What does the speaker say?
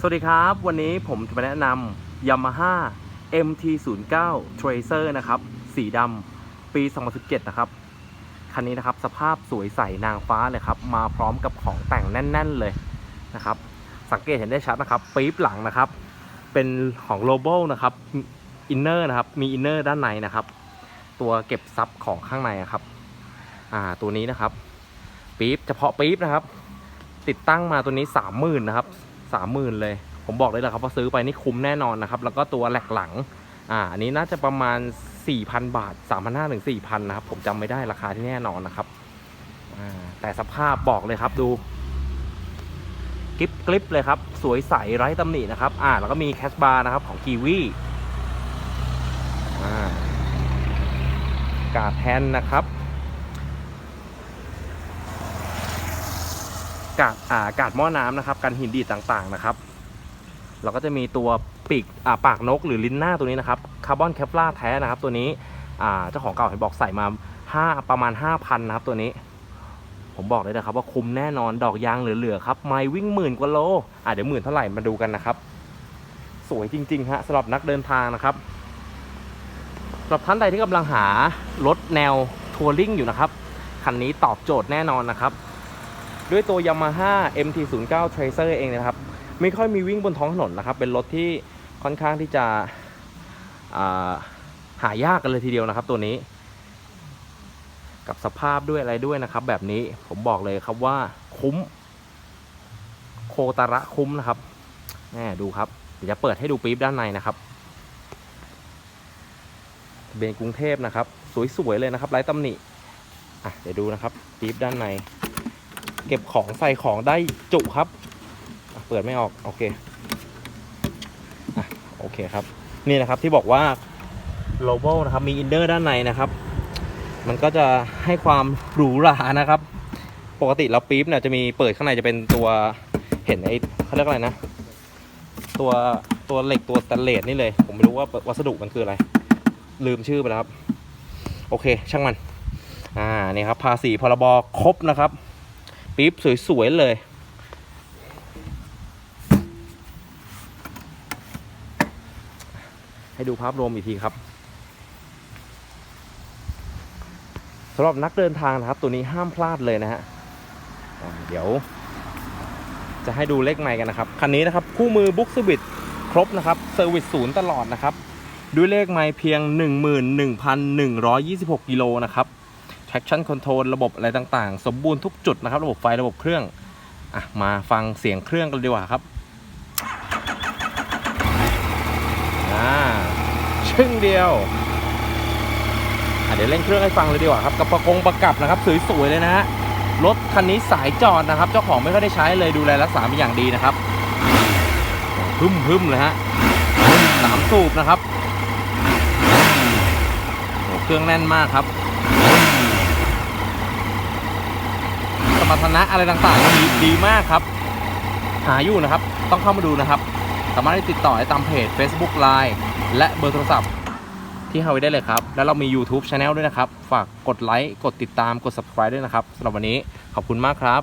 สวัสดีครับ วันนี้ผมจะมาแนะนำ Yamaha MT09 Tracer นะครับ สีดำปี 2017 นะครับ คันนี้นะครับสภาพสวยใสนางฟ้าเลยครับ มาพร้อมกับของแต่งแน่น ๆ เลยนะครับ สังเกตเห็นได้ชัดนะครับปี๊บหลังนะครับ เป็นของ Global นะครับอินเนอร์นะครับ มีอินเนอร์ด้านในนะครับ ตัวเก็บซับของข้างในอะครับ อ่าตัวนี้นะครับปี๊บเฉพาะปี๊บนะครับ ติดตั้งมาตัวนี้ 30,000นะครับ สามหมื่นเลย ผมบอกเลยแหละครับว่าซื้อไปนี่คุ้มแน่นอนนะครับ แล้วก็ตัวแหลกหลัง อ่า อันนี้น่าจะประมาณ 4,000 บาท 3,500ถึง4,000 นะครับ ผมจำไม่ได้ราคาที่แน่นอนนะครับ อ่า แต่สภาพบอกเลยครับดูกริปกริปเลยครับ สวยใสไร้ตำหนินะครับ อ่า แล้วก็มีแคชบาร์นะครับของกีวีอ่ากาแทนนะครับ กาดอ่ากาดหม้อน้ำนะครับกันหินดีดต่างๆนะครับ เราก็จะมีตัวปีกอ่าปากนกหรือลิ้นหน้าตัวนี้นะครับคาร์บอนแคปลาแท้นะครับตัวนี้อ่าเจ้าของเก่าเห็นบอกใส่มา5ประมาณ 5,000นะครับตัวนี้ ผมบอกเลยนะครับว่าคุ้มแน่นอนดอกยางเหลือๆครับไม่วิ่งหมื่นกว่าโลอ่าเดี๋ยวหมื่นเท่าไหร่มาดูกันนะครับ สวยจริงๆฮะสำหรับนักเดินทางนะครับสำหรับท่านใดที่กำลังหารถแนวทัวริงอยู่นะครับคันนี้ตอบโจทย์แน่นอนนะครับ ด้วยตัว Yamaha MT09 Tracer เองนะครับ ไม่ค่อยมีวิ่งบนท้องถนนนะครับ เป็นรถที่ค่อนข้างที่จะาหายากกันเลยทีเดียวนะครับ ตัวนี้ กับสภาพด้วยอะไรด้วยนะครับ แบบนี้ผมบอกเลยครับว่าคุ้ม โคตาระคุ้มนะครับแน่ดูครับ เดี๋ยวจะเปิดให้ดูปี๊บด้านในนะครับเบนกรุงเทพนะครับ สวยๆเลยนะครับไร้ตำหนิอะเดี๋ยวดูนะครับปี๊บด้านใน เก็บของใส่ของได้จุครับ เปิดไม่ออก โอเคอโอเคครับ นี่นะครับที่บอกว่า g l o b a l นะครับ มีอินเนอร์ด้านในนะครับ มันก็จะให้ความหรูหรานะครับ ปกติแล้วปี๊บเนี่ยจะมีเปิดข้างในจะเป็นตัวเห็นไอ้เขาเรียกอะไรนะ ตัวตัวเหล็กตัวสแตนเลสนี่เลย ผมไม่รู้ว่าวัสดุมันคืออะไร ลืมชื่อไปแล้วครับ โอเค ช่างมัน อ่า นี่ครับ ภาษีพรบครบนะครับ ปี๊บสวย ๆ เลย ให้ดูภาพรวมอีกทีครับสำหรับนักเดินทางนะครับ ตัวนี้ห้ามพลาดเลยนะฮะเดี๋ยว จะให้ดูเลขไมค์กันนะครับ คันนี้นะครับ คู่มือบุ๊กสวิตครบนะครับเซอร์วิสศูนย์ตลอดนะครับ ด้วยเลขไมค์เพียง 11,126 กิโลนะครับ traction control ระบบอะไรต่างๆ สมบูรณ์ทุกจุดนะครับ ระบบไฟระบบเครื่องอะมาฟังเสียงเครื่องกันดีกว่าครับอ่าชึ่งเดียวอะเดี๋ยวเล่นเครื่องให้ฟังเลยดีกว่าครับกับประกงประกับนะครับสวยๆเลยนะฮะรถคันนี้สายจอดนะครับ เจ้าของไม่ค่อยได้ใช้เลยดูแลรักษาเป็นอย่างดีนะครับพึมพึมๆเลยฮะสามสูบนะครับโอ้เครื่องแน่นมากครับ มรรถนะอะไรต่างๆดีดีมากครับ หาอยู่นะครับ ต้องเข้ามาดูนะครับ สามารถติดต่อได้ตามเพจ Facebook Line และเบอร์โทรศัพท์ที่ให้ไว้ได้เลยครับ แล้วเรามี YouTube Channel ด้วยนะครับ ฝากกดไลค์ กดติดตาม กด Subscribe ด้วยนะครับสำหรับวันนี้ขอบคุณมากครับ